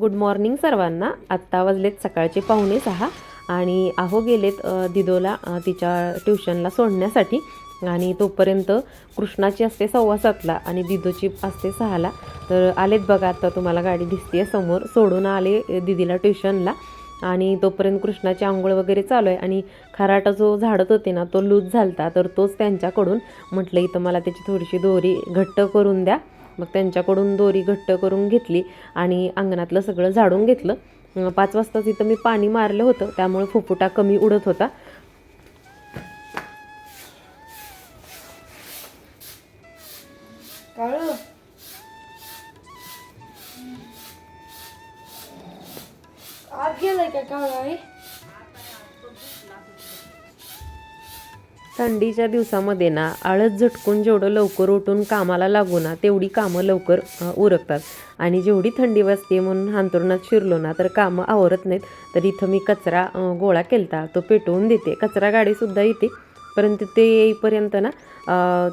Good morning सर्वांना. आत्ता वाजलेत सकाळचे पाहुणे सहा आणि आहो गेलेत दिदोला तिच्या ट्युशनला सोडण्यासाठी आणि तोपर्यंत कृष्णाची असते सव्वा सातला आणि दिदोची असते सहाला. तर आलेत बघा आता तुम्हाला गाडी दिसते समोर. सोडून आले दिदीला ट्युशनला आणि तोपर्यंत कृष्णाची आंघोळ वगैरे चालू आहे आणि खराटा जो झाडत होते ना तो लूज झालता. तर तोच त्यांच्याकडून म्हटलं इथं मला त्याची थोडीशी दोरी घट्ट करून द्या. मग त्यांच्याकडून दोरी घट्ट करून घेतली आणि अंगणातलं सगळं झाडून घेतलं. पाच वाजता तिथं मी पाणी मारलं होतं त्यामुळे फुफुटा कमी उडत होता. गेलाय का काळ आहे? थंडीच्या दिवसामध्ये ना आळस झटकून जेवढं लवकर उठून कामाला लागू ना तेवढी कामं लवकर उरकतात. आणि जेवढी थंडी वाजते म्हणून हांतरुणात शिरलो ना तर कामं आवरत नाहीत. तर इथं मी कचरा गोळा केलता तो पेटवून देते. कचरा गाडीसुद्धा येते परंतु ते येईपर्यंत ना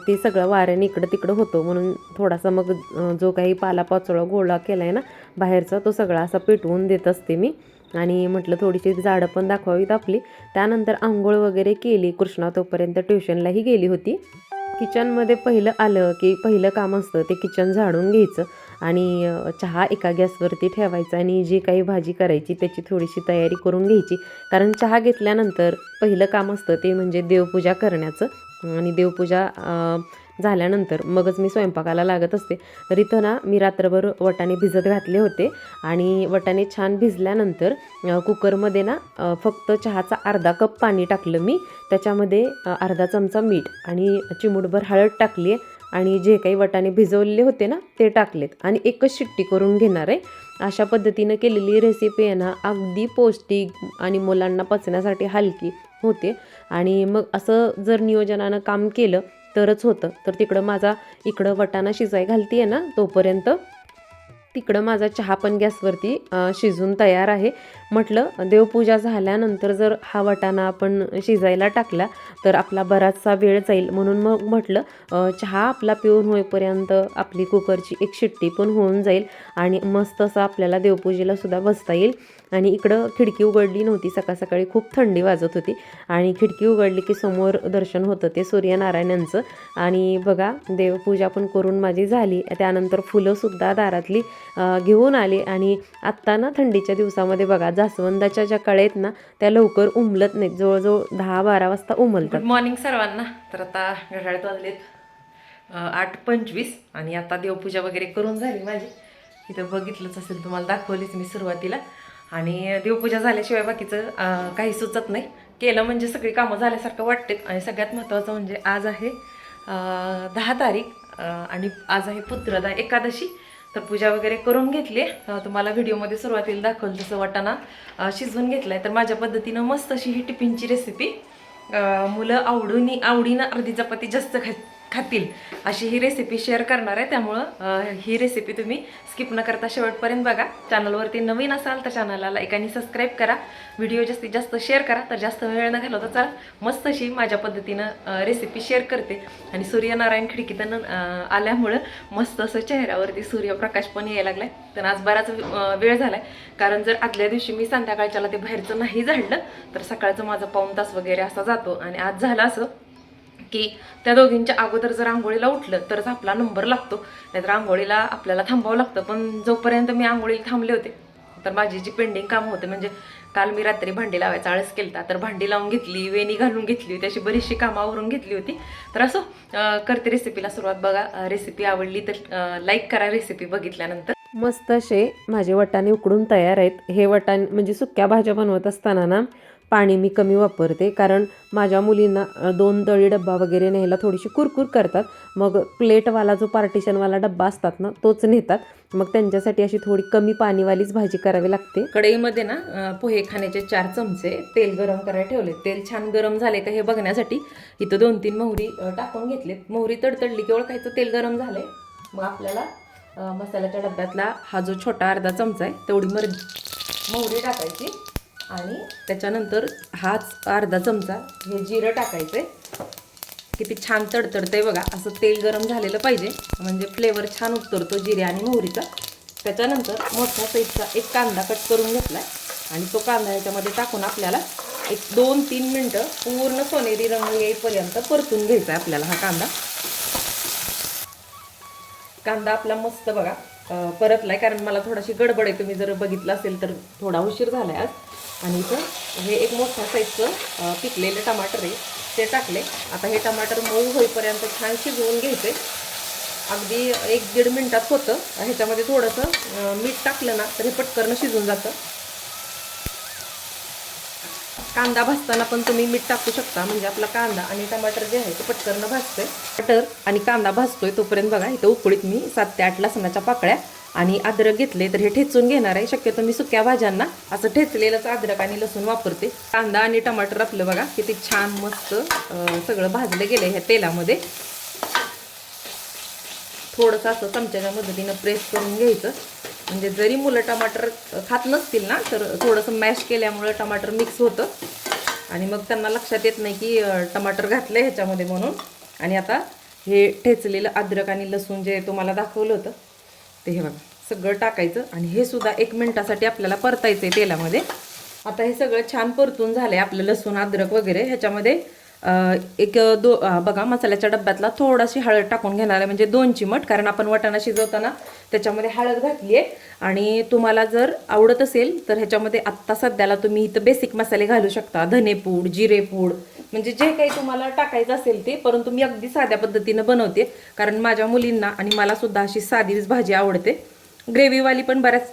ते सगळं वाऱ्याने इकडं तिकडं होतं. म्हणून थोडासा मग जो काही पालापाचोळा गोळा केला आहे ना बाहेरचा तो सगळा असा पेटवून देत असते मी. आणि म्हटलं थोडीशी झाडं पण दाखवावीत आपली. त्यानंतर आंघोळ वगैरे केली. कृष्णा तोपर्यंत ट्युशनलाही गेली होती. किचनमध्ये पहिलं आलं की पहिलं काम असतं ते किचन झाडून घ्यायचं. आणि चहा एका गॅसवरती ठेवायचा आणि जी काही भाजी करायची त्याची थोडीशी तयारी करून घ्यायची. कारण चहा घेतल्यानंतर पहिलं काम असतं ते म्हणजे देवपूजा करण्याचं. आणि देवपूजा झाल्यानंतर मगच मी स्वयंपाकाला लागत असते. तर इथं ना मी रात्रभर वटाणे भिजत घातले होते. आणि वटाणे छान भिजल्यानंतर कुकरमध्ये ना फक्त चहाचा अर्धा कप पाणी टाकलं मी. त्याच्यामध्ये अर्धा चमचा मीठ आणि चिमूटभर हळद टाकली आहे आणि जे काही वटाणे भिजवलेले होते ना ते टाकलेत. आणि एकच शिट्टी करून घेणार आहे. अशा पद्धतीनं केलेली रेसिपी आहे ना अगदी पौष्टिक आणि मुलांना पचण्यासाठी हलकी होते. आणि मग असं जर नियोजनानं काम केलं तरच होतं. तर तिकडं माझा इकडं वटाणा शिजाय घालते ना तोपर्यंत तिकडं माझा चहा पण गॅसवरती शिजून तयार आहे. म्हटलं देवपूजा झाल्यानंतर जर हा वाटाणा आपण शिजायला टाकला तर आपला बराचसा वेळ जाईल. म्हणून मग म्हटलं चहा आपला पिऊन होईपर्यंत आपली कुकरची एक शिट्टी पण होऊन जाईल आणि मस्त असं आपल्याला देवपूजेला सुद्धा बसता येईल. आणि इकडं खिडकी उघडली नव्हती सकाळ सकाळी खूप थंडी वाजत होती. आणि खिडकी उघडली की समोर दर्शन होतं ते सूर्यनारायणांचं. आणि बघा देवपूजा पण करून माझी झाली. त्यानंतर फुलंसुद्धा दारातली घेऊन आले. आणि आत्ता ना थंडीच्या दिवसामध्ये बघा जास्वंदाच्या ज्या कळेत आहेत ना त्या लवकर उमलत नाहीत. जवळजवळ दहा बारा वाजता उमलतात. मॉर्निंग सर्वांना. तर आता घड्याळत वाजलेत आठ पंचवीस. आणि आता देवपूजा वगैरे करून झाली माझी. इथं बघितलंच असेल तुम्हाला दाखवलीच मी सुरुवातीला. आणि देवपूजा झाल्याशिवाय बाकीचं काही सुचत नाही. केलं म्हणजे सगळी कामं झाल्यासारखं वाटते. आणि सगळ्यात महत्त्वाचं म्हणजे आज आहे दहा तारीख आणि आज आहे पुत्रदा एकादशी. तर पूजा वगैरे करून घेतली तुम्हाला व्हिडिओमध्ये सुरुवातीला दाखवलं तसं वाटाणा शिजवून घेतला आहे तर माझ्या पद्धतीनं मस्त अशी ही टिफिनची रेसिपी मुलं आवडून आवडीनं अर्धी चपाती जास्त खात खातील. अशी ही रेसिपी शेअर करणार आहे. त्यामुळं ही रेसिपी तुम्ही स्किप न करता शेवटपर्यंत बघा. चॅनलवरती नवीन असाल तर चॅनलला लाईक आणि सबस्क्राईब करा. व्हिडिओ जास्तीत जास्त शेअर करा. तर जास्त वेळ न घालवता चला मस्त अशी माझ्या पद्धतीनं रेसिपी शेअर करते. आणि सूर्यनारायण खिडकीतनं आल्यामुळं मस्त असं चेहऱ्यावरती सूर्यप्रकाश पण यायला लागलाय. तर आज बराच वेळ वेळ झालाय. कारण जर आदल्या दिवशी मी संध्याकाळच्याला ते बाहेरचं नाही झाडलं तर सकाळचं माझा पाऊण तास वगैरे असा जातो. आणि आज झालं असं की त्या दोघींच्या अगोदर जर आंघोळीला उठलं तरच आपला नंबर लागतो. नाहीतर आंघोळीला आपल्याला थांबावं लागतं. पण जोपर्यंत मी आंघोळीला थांबले होते तर माझी जी पेंडिंग कामं होते. म्हणजे काल मी रात्री भांडी लावायचा आळस केलता तर भांडी लावून घेतली वेणी घालून घेतली होती अशी बरीचशी कामं आवरून घेतली होती. तर असं करते रेसिपीला सुरुवात. बघा रेसिपी आवडली तर लाईक करा रेसिपी बघितल्यानंतर. मस्त असे माझे वटाणे उकडून तयार आहेत. हे वटाणे म्हणजे सुक्या भाज्या बनवत असताना ना पाणी मी कमी वापरते. कारण माझ्या मुलींना दोन तळी डब्बा वगैरे न्यायला थोडीशी कुरकुर करतात. मग प्लेटवाला जो पार्टिशनवाला डब्बा असतात ना तोच नेतात. मग त्यांच्यासाठी अशी थोडी कमी पाणीवालीच भाजी करावी लागते. कढईमध्ये ना पोहे खाण्याचे चार चमचे तेल गरम करायला ठेवले. तेल छान गरम झाले का हे बघण्यासाठी इथं दोन तीन मोहरी टाकून घेतलेत. मोहरी तडतडली केवळ खायचं तेल गरम झालंय. मग आपल्याला मसाल्याच्या डब्यातला हा जो छोटा अर्धा चमचा आहे तेवढी मर मोहरी टाकायची. आणि त्याच्यानंतर हाच अर्धा चमचा हे जिरं टाकायचं आहे किती छान तडतडतंय बघा. असं तेल गरम झालेलं पाहिजे. म्हणजे फ्लेवर छान उतरतो जिरे आणि मोहरीचा. त्याच्यानंतर मोठ्या साईजचा एक कांदा कट करून घेतला आणि तो कांदा याच्यामध्ये टाकून आपल्याला एक दोन तीन मिनटं पूर्ण सोनेरी रंग येईपर्यंत परतून घ्यायचा आहे आपल्याला हा कांदा. कांदा आपला मस्त बघा परतला आहे कारण मला थोडाशी गडबड आहे. तुम्ही जर बघितलं असेल तर थोडा उशीर झाला आहे आज. आणि इथं हे एक मोठ्या साईजचं पिकलेलं टमाटर आहे. ते टाकले. आता हे टमाटर मऊ होईपर्यंत छान शिजवून घ्यायचे. अगदी एक दीड मिनटात होतं. ह्याच्यामध्ये थोडंसं मीठ टाकलं ना तर हे पटकन शिजून जातं. कांदा भाजताना पण तुम्ही मीठ टाकू शकता. म्हणजे आपला कांदा आणि टमाटर जे आहे ते पटकन भाजतोय. टमाटर आणि कांदा भाजतोय तोपर्यंत बघा इथं उकळीत मी सात ते आठ लसणाच्या पाकळ्या आणि अद्रक घेतले तर हे ठेचून घेणार आहे. शक्यतो मी सुक्या भाज्यांना असं ठेचलेलंच अद्रक आणि लसूण वापरते. कांदा आणि टमाटर आपलं बघा किती छान मस्त सगळं भाजलं गेलं ह्या तेलामध्ये. थोडंसं असं चमच्याच्या मदतीनं प्रेस करून घ्यायचं. म्हणजे जरी मुलं टमाटर खात नसतील ना तर थोडंसं मॅश केल्यामुळं टमाटर मिक्स होतं. आणि मग त्यांना लक्षात येत नाही की टमाटर घातलं ह्याच्यामध्ये म्हणून. आणि आता हे ठेचलेलं अद्रक आणि लसूण जे तुम्हाला दाखवलं होतं ते हे बघा सगळं टाकायचं आणि हे सुद्धा एक मिनटासाठी आपल्याला परतायचं आहे तेलामध्ये. आता हे सगळं छान परतून झालं आहे आपलं लसूण अद्रक वगैरे ह्याच्यामध्ये एक दो बघा मसाल्याच्या डब्यातला थोडाशी हळद टाकून घेणार आहे म्हणजे दोन चिमट कारण आपण वटाणा शिजवताना त्याच्यामध्ये हळद घातली आहे. आणि तुम्हाला जर आवडत असेल तर ह्याच्यामध्ये आत्ता सध्याला तुम्ही इथं बेसिक मसाले घालू शकता. धनेपूड जिरेपूड म्हणजे जे काही तुम्हाला टाकायचं असेल ते परंतु मी अगदी साध्या पद्धतीनं बनवते. कारण माझ्या मुलींना आणि मला सुद्धा अशी साधीच भाजी आवडते. ग्रेव्हीवाली पण बऱ्याच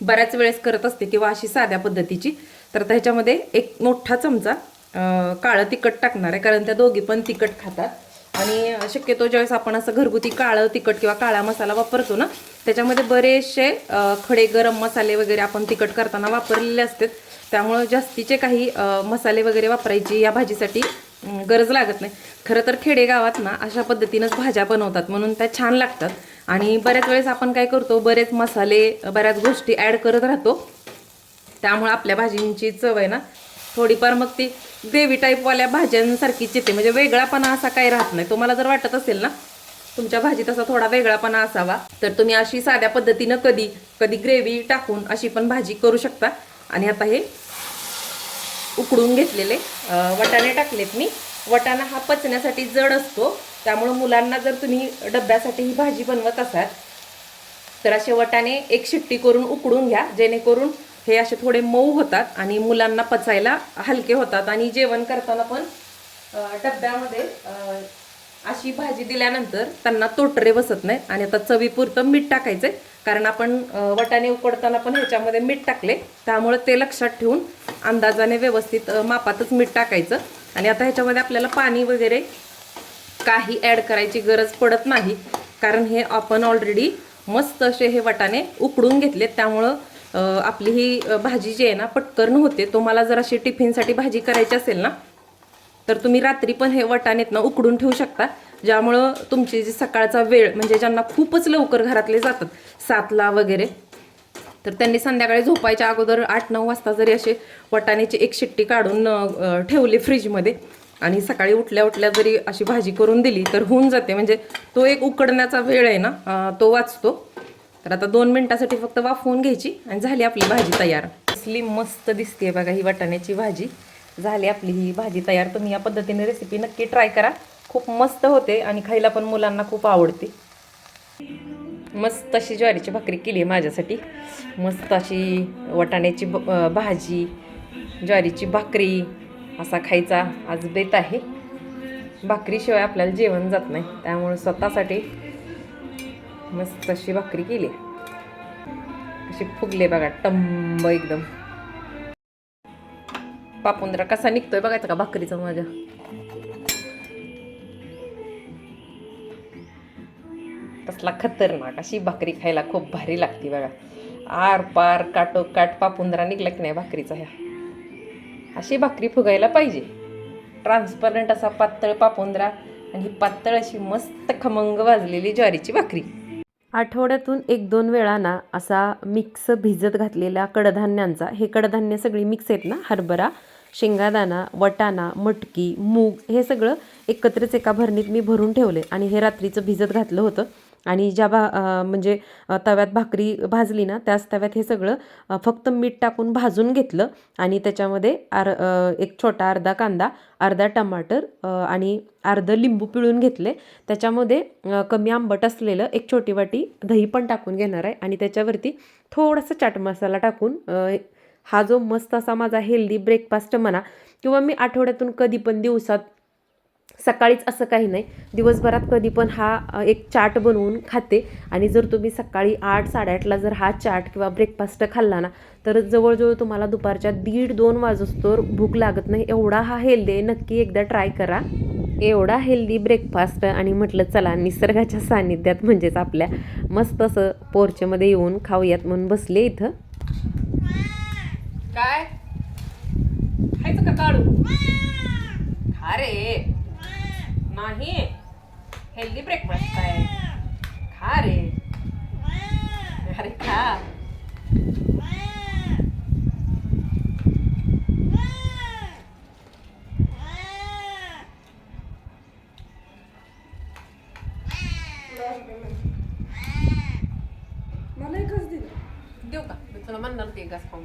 बऱ्याच वेळेस करत असते किंवा अशी साध्या पद्धतीची. तर आता ह्याच्यामध्ये एक मोठा चमचा काळं तिखट टाकणार आहे कारण त्या दोघी पण तिखट खातात. आणि शक्यतो ज्यावेळेस आपण असं घरगुती काळं तिखट किंवा काळा मसाला वापरतो ना त्याच्यामध्ये बरेचसे खडे गरम मसाले वगैरे आपण तिखट करताना वापरलेले असतात. त्यामुळं जास्तीचे काही मसाले वगैरे वापरायची या भाजीसाठी गरज लागत नाही. खरं तर खेडेगावात ना अशा पद्धतीनंच भाज्या बनवतात म्हणून त्या छान लागतात. आणि बऱ्याच वेळेस आपण काय करतो बरेच मसाले बऱ्याच गोष्टी ॲड करत राहतो. त्यामुळं आपल्या भाजींची चव आहे ना थोडीफार मग ती ग्रेव्ही टाईपवाल्या भाज्यांसारखीच येते म्हणजे वेगळापणा असा काही राहत नाही. तुम्हाला जर वाटत असेल ना तुमच्या भाजीत असा थोडा वेगळापणा असावा तर तुम्ही अशी साध्या पद्धतीनं कधी कधी ग्रेव्ही टाकून अशी पण भाजी करू शकता. आणि आता हे उकडून घेतलेले वटाणे टाकलेत मी. वटाणा हा पचण्यासाठी जड असतो. त्यामुळं मुलांना जर तुम्ही डब्यासाठी ही भाजी बनवत असाल तर असे वटाणे एक शिट्टी करून उकडून घ्या. जेणेकरून हे असे थोडे मऊ होतात आणि मुलांना पचायला हलके होतात. आणि जेवण करताना पण डब्यामध्ये अशी भाजी दिल्यानंतर त्यांना तोटरे बसत नाहीत. आणि आता चवीपुरतं मीठ टाकायचंय. कारण आपण वटाणे उकडताना पण ह्याच्यामध्ये मीठ टाकले. त्यामुळे ते लक्षात ठेवून अंदाजाने व्यवस्थित मापातच मीठ टाकायचं. आणि आता ह्याच्यामध्ये आपल्याला पाणी वगैरे काही ॲड करायची गरज पडत नाही. कारण हे आपण ऑलरेडी मस्त असे हे वटाणे उकडून घेतलेत. त्यामुळं आपली ही भाजी जी आहे ना पटकन होते. तुम्हाला जर अशी टिफिनसाठी भाजी करायची असेल ना तर तुम्ही रात्री पण हे वटाणेत ना उकडून ठेवू शकता. ज्यामुळं तुमची जी सकाळचा वेळ म्हणजे ज्यांना खूपच लवकर घरातले जातात सातला वगैरे तर त्यांनी संध्याकाळी झोपायच्या अगोदर आठ नऊ वाजता जरी असे वटाण्याची एक शिट्टी काढून ठेवली फ्रीजमध्ये आणि सकाळी उठल्या उठल्या जरी अशी भाजी करून दिली तर होऊन जाते. म्हणजे तो एक उकडण्याचा वेळ आहे ना तो वाचतो. तर आता दोन मिनटासाठी फक्त वाफवून घ्यायची आणि झाली आपली भाजी तयार. असली मस्त दिसते बघा ही वाटाण्याची भाजी. झाली आपली ही भाजी तयार. तुम्ही या पद्धतीने रेसिपी नक्की ट्राय करा. खूप मस्त होते आणि खायला पण मुलांना खूप आवडते. मस्त अशी ज्वारीची भाकरी केली आहे माझ्यासाठी. मस्त अशी वाटाण्याची भाजी ज्वारीची भाकरी असा खायचा आज बेत आहे. भाकरीशिवाय आपल्याला जेवण जात नाही. त्यामुळे स्वतःसाठी मस्त अशी भाकरी केली. अशी फुगले बघा टंब एकदम. पापुंद्रा कसा निघतोय बघायचा का भाकरीचा माझ्या? तसला खतरनाक अशी भाकरी खायला खूप भारी लागते बघा. आर पार काटो काट पापुंद्रा निघला की नाही भाकरीचा ह्या. अशी भाकरी फुगायला पाहिजे. ट्रान्सपरंट असा पातळ पापुंद्रा आणि ही पातळ अशी मस्त खमंग वाजलेली ज्वारीची भाकरी. आठवड्यातून एक दोन वेळा ना असा मिक्स भिजत घातलेल्या कडधान्यांचा हे कडधान्य सगळी मिक्स आहेत ना हरभरा शेंगादाणा वटाणा मटकी मूग हे सगळं एकत्रच एका भरणीत मी भरून ठेवले आणि हे रात्रीचं भिजत घातलं होतं. आणि ज्या भा म्हणजे तव्यात भाकरी भाजली ना त्याच तव्यात हे सगळं फक्त मीठ टाकून भाजून घेतलं आणि त्याच्यामध्ये आर एक छोटा अर्धा कांदा अर्धा टमाटर आणि अर्धं लिंबू पिळून घेतले. त्याच्यामध्ये कमी आंबट असलेलं एक छोटी वाटी दही पण टाकून घेणार आहे आणि त्याच्यावरती थोडासा चाट मसाला टाकून हा जो मस्त असा माझा हेल्दी ब्रेकफास्ट म्हणा किंवा मी आठवड्यातून कधी पण दिवसात सकाळीच असं काही नाही. दिवसभरात कधी पण हा एक चाट बनवून खाते. आणि जर तुम्ही सकाळी आठ साडेआठला जर हा चाट किंवा ब्रेकफास्ट खाल्ला ना तर जवळजवळ तुम्हाला दुपारच्या दीड दोन वाजोस्तोवर भूक लागत नाही. एवढा हा हेल्दी आहे. नक्की एकदा ट्राय करा. एवढा हेल्दी ब्रेकफास्ट आणि म्हटलं चला निसर्गाच्या सान्निध्यात म्हणजेच आपल्या मस्त असं पोर्चमध्ये येऊन खाऊयात म्हणून बसले इथं. काय? खायचं का काढू? खा रे. नाही. हेल्दी ब्रेकफास्ट आहे खा रे. अरे खा. मला एकच दिलं देऊ का? मी तुला म्हणणार ते घास खाऊन.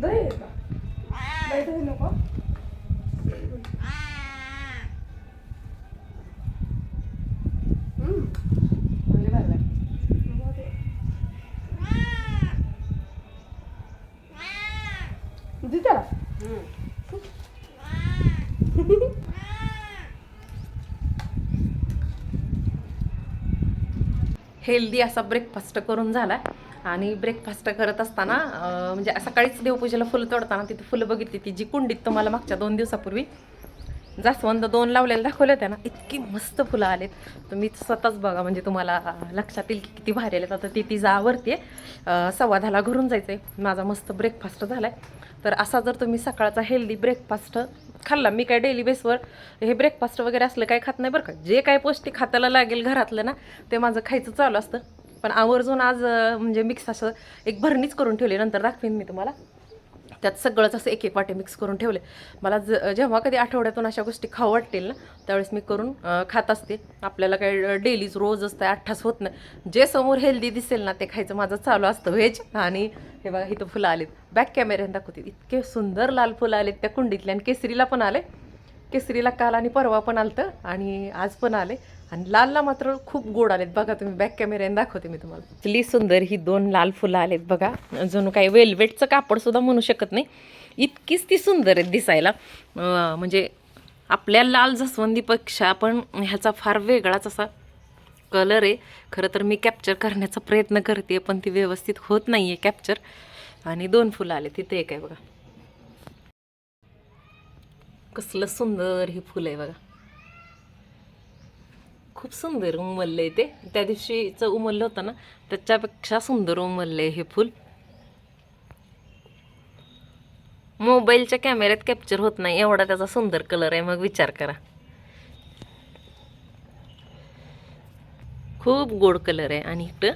दही आहे का? दही नको हम्म. म्हणजे बरं बरं. दे त्याला. हेल्दी असा ब्रेकफास्ट करून झाला आणि ब्रेकफास्ट करत असताना म्हणजे सकाळीच देवपूजेला फुलं तोडताना तिथे फुलं बघितली ती जी कुंडीत तुम्हाला मागच्या दोन दिवसापूर्वी. जास्वंद दोन लावलेले दाखवले होते ना इतकी मस्त फुलं आलेत. तुम्ही स्वतःच बघा म्हणजे तुम्हाला लक्षात येईल की किती भारी आलेत. आता ती ती जावरती सव्वा दहाला घरून जायचं आहे माझा मस्त ब्रेकफास्ट झाला आहे तर असा जर तुम्ही सकाळचा हेल्दी ब्रेकफास्ट खाल्ला मी काय डेली बेसवर हे ब्रेकफास्ट वगैरे असलं काय खात नाही बरं का. जे काय पौष्टिक खात्याला लागेल घरातलं ना ते माझं खायचं चालू असतं. पण आवर्जून आज म्हणजे मिक्स असं एक भरणीच करून ठेवली. नंतर दाखवेन मी तुम्हाला. त्यात सगळंच असं एक एक वाटे मिक्स करून ठेवले. मला ज जेव्हा कधी आठवड्यातून अशा गोष्टी खाऊ वाटतील ना त्यावेळेस मी करून खात असते. आपल्याला काही डेलीच रोज असतं अठ्ठास होत नाही. जे समोर हेल्दी दिसेल ना ते खायचं माझं चालू असतं व्हेज आणि हे बघा इथं फुलं आलेत. बॅक कॅमेऱ्याने दाखवते. इतके सुंदर लाल फुलं आलेत त्या कुंडीतल्या आणि केसरीला पण आले. केसरीला काल आणि परवा पण आलं आणि आज पण आले. आणि लालला मात्र खूप गोड आलेत. बघा तुम्ही बॅक कॅमेऱ्याने दाखवते मी तुम्हाला. इतली सुंदर ही दोन लाल फुलं आलेत बघा. जणू काही वेलवेटचं कापडसुद्धा म्हणू शकत नाही. इतकीच ती सुंदर आहेत दिसायला. म्हणजे आपल्या लाल जसवंदीपेक्षा पण ह्याचा फार वेगळाच असा कलर आहे. खरं तर मी कॅप्चर करण्याचा प्रयत्न करते पण ती व्यवस्थित होत नाही आहे कॅप्चर आणि दोन फुलं आले तिथे एक आहे बघा. कसलं सुंदर ही फुलं आहे बघा. खूप सुंदर उमललं आहे ते. त्या दिवशीचं उमललं होतं ना त्याच्यापेक्षा सुंदर उमललं आहे हे फुल. मोबाईलच्या कॅमेऱ्यात कॅप्चर होत नाही एवढा त्याचा सुंदर कलर आहे मग विचार करा. खूप गोड कलर आहे. आणि इकडं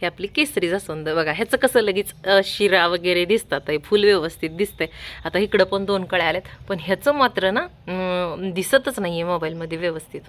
हे आपली केसरी जास्वंद. बघा ह्याचं कसं लगेच शिरा वगैरे दिसतात हे फुल व्यवस्थित दिसतंय. आता इकडं पण दोन कळ्या आल्यात पण ह्याचं मात्र ना दिसतच नाही आहे मोबाईलमध्ये व्यवस्थित.